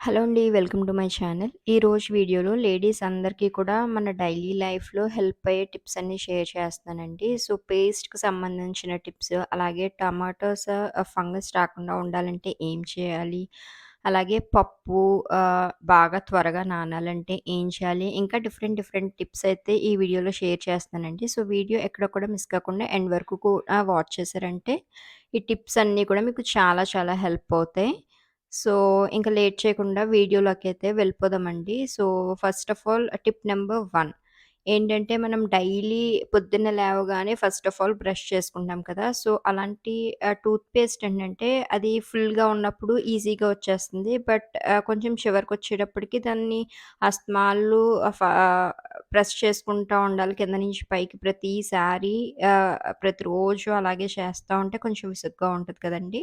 Hello అండి. Welcome to my channel. ఈరోజు వీడియోలో లేడీస్ అందరికీ కూడా మన డైలీ లైఫ్‌లో హెల్ప్ అయ్యే టిప్స్ అన్నీ షేర్ చేస్తానండి. సో, పేస్ట్‌కి సంబంధించిన టిప్స్, అలాగే టమాటోస్ ఫంగస్ రాకుండా ఉండాలంటే ఏం చేయాలి? అలాగే పప్పు బాగా త్వరగా నానాలంటే ఏం చేయాలి? ఇంకా డిఫరెంట్ డిఫరెంట్ టిప్స్ అయితే ఈ వీడియోలో షేర్ చేస్తానండి. సో, వీడియో ఎక్కడ కూడా మిస్ కాకుండా ఎండ్ వరకు కూడా వాచ్ చేశారంటే ఈ టిప్స్ అన్నీ కూడా మీకు చాలా చాలా హెల్ప్ అవుతాయి. సో, ఇంకా లేట్ చేయకుండా వీడియోలోకైతే వెళ్ళిపోదామండి. So, first of all tip number one ఏంటంటే మనం డైలీ పొద్దున్న లేవగానే ఫస్ట్ ఆఫ్ ఆల్ బ్రష్ చేసుకుంటాం కదా! సో, అలాంటి ఆహ్, టూత్ పేస్ట్ ఏంటంటే అది ఫుల్‌గా ఉన్నప్పుడు ఈజీగా వచ్చేస్తుంది. బట్ ఆహ్, కొంచెం చివరికొచ్చేటప్పటికి దాన్ని అస్తమాలు ఫ ప్రెస్ చేసుకుంటా ఉండాలి కింద నుంచి పైకి ప్రతిసారి ఆహ్, ప్రతిరోజు అలాగే చేస్తా ఉంటే కొంచెం విసుగ్గా ఉంటది కదండీ!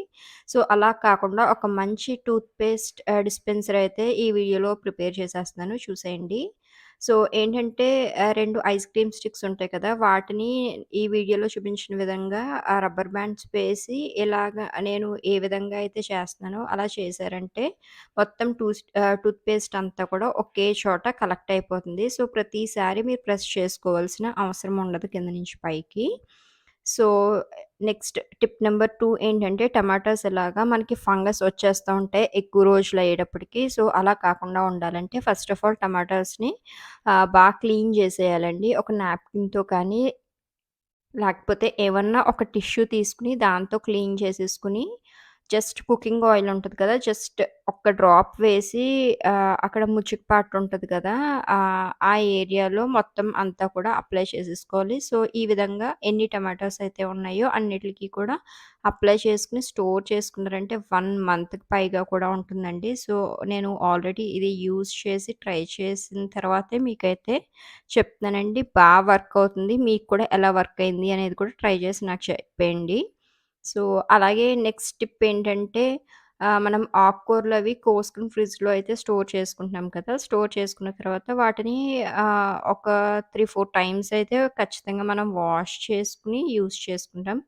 సో, అలా కాకుండా ఒక మంచి టూత్ పేస్ట్ ఆహ్, డిస్పెన్సర్ అయితే ఈ వీడియోలో ప్రిపేర్ చేసేస్తున్నాను చూసేయండి. సో, ఏంటంటే ఆహ్, 2 ఐస్ క్రీమ్ స్టిక్స్ ఉంటాయి కదా! వాటిని ఈ వీడియోలో చూపించిన విధంగా ఆ రబ్బర్ బ్యాండ్స్ వేసి ఇలాగ నేను ఏ విధంగా అయితే చేస్తున్నానో అలా చేశారంటే మొత్తం టూస్ ఆహ్, టూత్ పేస్ట్ అంతా కూడా ఒకే చోట కలెక్ట్ అయిపోతుంది. సో, ప్రతిసారి మీరు ప్రెస్ చేసుకోవాల్సిన అవసరం ఉండదు కింద నుంచి పైకి. So, next tip number two ఏంటంటే టమాటాస్ ఇలాగా మనకి ఫంగస్ వచ్చేస్తూ ఉంటాయి ఎక్కువ రోజులు అయ్యేటప్పటికి. సో, అలా కాకుండా ఉండాలంటే ఫస్ట్ ఆఫ్ ఆల్ టమాటాస్‌ని బాగా క్లీన్ చేసేయాలండి. ఒక నాప్కిన్‌తో కానీ లేకపోతే ఏమన్నా ఒక టిష్యూ తీసుకొని దాంతో క్లీన్ చేసేసుకొని జస్ట్ కుకింగ్ ఆయిల్ ఉంటుంది కదా! జస్ట్ ఒక్క డ్రాప్ వేసి ఆహ్, అక్కడ ముచ్చుకుపాటు పార్ట్ ఉంటది కదా! ఆహ్, ఆ ఏరియాలో మొత్తం అంతా కూడా అప్లై చేసేసుకోవాలి. సో, ఈ విధంగా ఎన్ని టమాటోస్ అయితే ఉన్నాయో అన్నిటికి కూడా అప్లై చేసుకొని స్టోర్ చేసుకున్నారంటే 1 మంత్‌కి పైగా కూడా ఉంటుందండి. సో, నేను ఆల్రెడీ ఇది యూజ్ చేసి ట్రై చేసిన తర్వాతే మీకైతే చెప్తున్నానండి. బా వర్క్ అవుతుంది. మీకు కూడా ఎలా వర్క్ అయింది అనేది కూడా ట్రై చేసి నాకు చెప్పేయండి. సో, అలాగే నెక్స్ట్ టిప్ ఏంటంటే ఆహ్, మనం ఆకుకూరలు అవి కోసుకొని ఫ్రిడ్జ్‌లో అయితే స్టోర్ చేసుకుంటున్నాం కదా! స్టోర్ చేసుకున్న తర్వాత వాటిని ఆహ్, ఒక 3, 4 టైమ్స్ అయితే ఖచ్చితంగా మనం వాష్ చేసుకొని యూజ్ చేసుకుంటాం.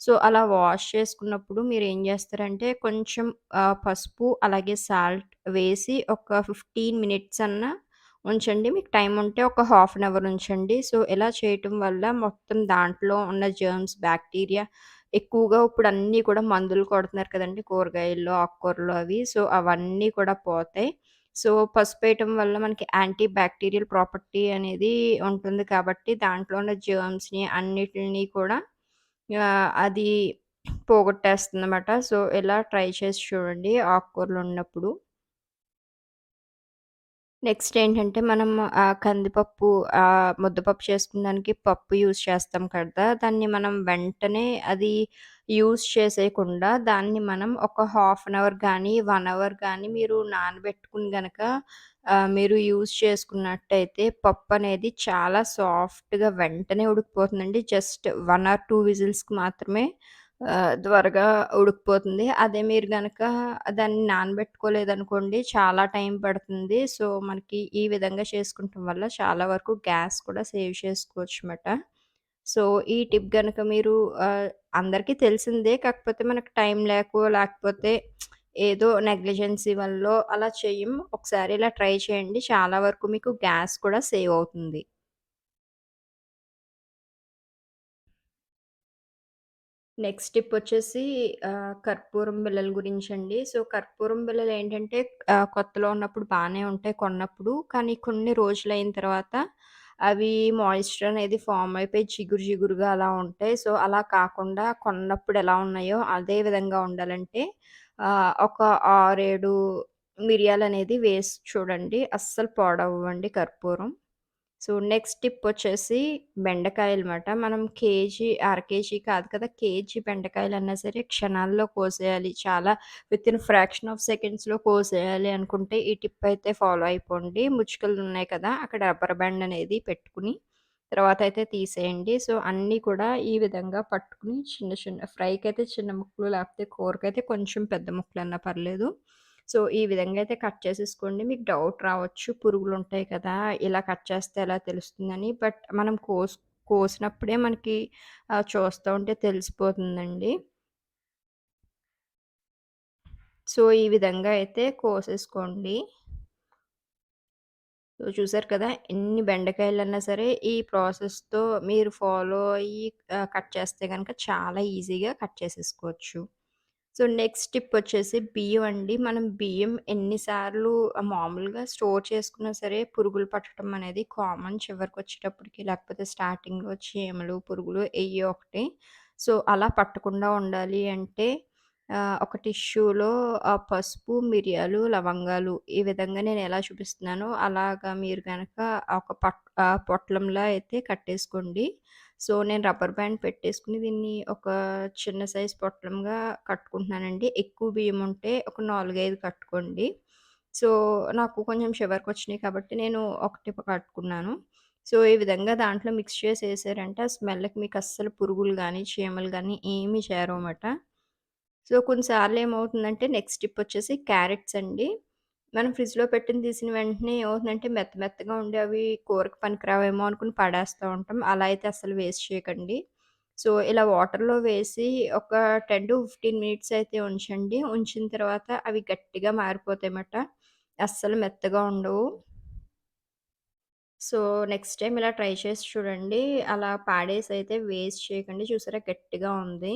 సో, అలా వాష్ చేసుకున్నప్పుడు మీరేం చేస్తారంటే కొంచెం ఆహ్, పసుపు అలాగే సాల్ట్ వేసి ఒక 15 మినిట్స్ అన్నా ఉంచండి. మీకు టైం ఉంటే ఒక హాఫ్ అన్ అవర్ ఉంచండి. సో, ఇలా చేయటం వల్ల మొత్తం దాంట్లో ఉన్న జర్మ్స్, బాక్టీరియా ఎక్కువగా ఇప్పుడు అన్నీ కూడా మందులు కొడుతున్నారు కదండి కూరగాయల్లో, ఆకుకూరలు అవి. సో, అవన్నీ కూడా పోతాయి. సో, పసుపు వేయటం వల్ల మనకి యాంటీ బ్యాక్టీరియల్ ప్రాపర్టీ అనేది ఉంటుంది కాబట్టి దాంట్లో ఉన్న జర్మ్స్‌ని అన్నిటిని కూడా అది అది పోగొట్టేస్తుందన్నమాట. సో, ఇలా ట్రై చేసి చూడండి ఆకుకూరలు ఉన్నప్పుడు. నెక్స్ట్ ఏంటంటే మనం కందిపప్పు ముద్దపప్పు చేసుకునేదానికి పప్పు యూజ్ చేస్తాం కదా! దాన్ని మనం వెంటనే అది యూజ్ చేసేయకుండా దాన్ని మనం ఒక హాఫ్ అన్ అవర్ కానీ వన్ అవర్ కానీ మీరు నానబెట్టుకుని గనక మీరు యూజ్ చేసుకున్నట్టయితే పప్పు అనేది చాలా సాఫ్ట్‌గా వెంటనే ఉడికిపోతుందండి. జస్ట్ 1 ఆర్ 2 విజిల్స్‌కి మాత్రమే ఆహ్, త్వరగా ఉడికిపోతుంది. అదే మీరు గనక దాన్ని నానబెట్టుకోలేదనుకోండి చాలా టైం పడుతుంది. సో, మనకి ఈ విధంగా చేసుకుంటం వల్ల చాలా వరకు గ్యాస్ కూడా సేవ్ చేసుకోవచ్చుమాట. సో, ఈ టిప్ గనక మీరు ఆహ్, అందరికీ తెలిసిందే. కాకపోతే మనకు టైం లేకో లేకపోతే ఏదో నెగ్లిజెన్సీ వల్లో అలా చెయ్యం. ఒకసారి ఇలా ట్రై చేయండి. చాలా వరకు మీకు గ్యాస్ కూడా సేవ్ అవుతుంది. నెక్స్ట్ టిప్ వచ్చేసి కర్పూరం బిళ్ళల గురించండి. సో, కర్పూరం బిళ్ళలేంటంటే ఆహ్, కొత్తలో ఉన్నప్పుడు బానే ఉంటాయి కొన్నప్పుడు. కానీ కొన్ని రోజులైన తర్వాత అవి మాయిశ్చర్ అనేది ఫార్మ్ అయిపోయి జిగురు జిగురుగా అలా ఉంటాయి. సో, అలా కాకుండా కొన్నప్పుడు ఎలా ఉన్నాయో అదే విధంగా ఉండాలంటే ఆహ్, ఒక 6, 7 మిరియాలనేది వేసి చూడండి. అస్సలు పాడవ్వండి కర్పూరం. సో, నెక్స్ట్ టిప్ వచ్చేసి బెండకాయలమాట. మనం కేజీ, అర కేజీ కాదు కదా! కేజీ బెండకాయలు అన్నా సరే క్షణాల్లో కోసేయాలి. చాలా విత్ ఇన్ ఫ్రాక్షన్ ఆఫ్ సెకండ్స్‌లో కోసేయాలి అనుకుంటే ఈ టిప్ అయితే ఫాలో అయిపోండి. ముచ్చుకలు ఉన్నాయి కదా! అక్కడ రబ్బర్ బ్యాండ్ అనేది పెట్టుకొని తర్వాత అయితే తీసేయండి. సో, అన్నీ కూడా ఈ విధంగా పట్టుకుని చిన్న చిన్న ఫ్రైకి అయితే చిన్న ముక్కలు లేకపోతే కూరకైతే కొంచెం పెద్ద ముక్కలు ముక్కలన్నా పర్లేదు. సో, ఈ విధంగా అయితే కట్ చేసేసుకోండి. మీకు డౌట్ రావచ్చు పురుగులు ఉంటాయి కదా! ఇలా కట్ చేస్తే ఎలా తెలుస్తుందని. బట్ మనం కోస్ కోసినప్పుడే మనకి చూస్తూ ఉంటే తెలిసిపోతుందండి. సో, ఈ విధంగా అయితే కోసేసుకోండి. సో, చూసారు కదా! ఎన్ని బెండకాయలన్నా సరే ఈ ప్రాసెస్‌తో మీరు ఫాలో అయ్యి కట్ చేస్తే కనుక చాలా ఈజీగా కట్ చేసేసుకోవచ్చు. సో, నెక్స్ట్ టిప్ వచ్చేసి బియ్యం అండి. మనం బియ్యం ఎన్నిసార్లు మామూలుగా స్టోర్ చేసుకున్నా సరే పురుగులు పట్టడం అనేది కామన్ చివరికి వచ్చేటప్పటికి లేకపోతే స్టార్టింగ్‌లో చీమలు, పురుగులు ఎయ్యో ఒకటి. సో, అలా పట్టకుండా ఉండాలి అంటే ఆహ్, ఒక టిష్యూలో ఆహ్, పసుపు, మిరియాలు, లవంగాలు ఈ విధంగా నేను ఎలా చూపిస్తున్నానో అలాగా మీరు గనక ఒక పట్ ఆహ్, పొట్లంలా అయితే కట్టేసుకోండి. సో, నేను రబ్బర్ బ్యాండ్ పెట్టేసుకొని దీన్ని ఒక చిన్న సైజ్ పొట్లంగా కట్టుకుంటున్నానండి. ఎక్కువ బియ్యం ఉంటే ఒక 4, 5 కట్టుకోండి. సో, నాకు కొంచెం చివరికొచ్చినాయి కాబట్టి నేను ఒకటి కట్టుకున్నాను. సో, ఈ విధంగా దాంట్లో మిక్స్ చేసేసారంటే ఆ స్మెల్‌కి మీకు అస్సలు పురుగులు గానీ, చీమలు గానీ ఏమీ చేరవమాట. సో, కొన్నిసార్లు ఏమవుతుందంటే నెక్స్ట్ టిప్ వచ్చేసి క్యారెట్స్ అండి. మనం ఫ్రిడ్జ్‌లో పెట్టిన తీసిన వెంటనే ఏమవుతుందంటే మెత్త మెత్తగా ఉండి అవి కూరకి పనికిరావేమో అనుకుని పడేస్తా ఉంటాం. అలా అయితే అస్సలు వేస్ట్ చేయకండి. సో, ఇలా వాటర్‌లో వేసి ఒక 10-15 మినిట్స్ అయితే ఉంచండి. ఉంచిన తర్వాత అవి గట్టిగా మారిపోతాయన్నమాట. అస్సలు మెత్తగా ఉండవు. సో, నెక్స్ట్ టైం ఇలా ట్రై చేసి చూడండి. అలా పాడేసి అయితే వేస్ట్ చేయకండి. చూసారా గట్టిగా ఉంది.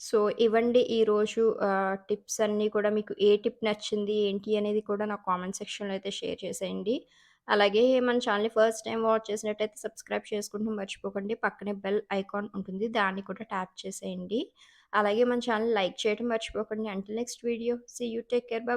సో, ఇవ్వండి ఈరోజు ఆహ్, టిప్స్ అన్నీ కూడా మీకు ఏ టిప్ నచ్చింది, ఏంటి అనేది కూడా నాకు కామెంట్ సెక్షన్‌లో అయితే షేర్ చేసేయండి. అలాగే మన ఛానల్‌ని ఫస్ట్ టైమ్ వాచ్ చేసినట్టయితే సబ్స్క్రైబ్ చేసుకుంటూ మర్చిపోకండి. పక్కనే బెల్ ఐకాన్ ఉంటుంది. దాన్ని కూడా ట్యాప్ చేసేయండి. అలాగే మన ఛానల్ లైక్ చేయడం మర్చిపోకండి. Until next video see you. Take care. Bye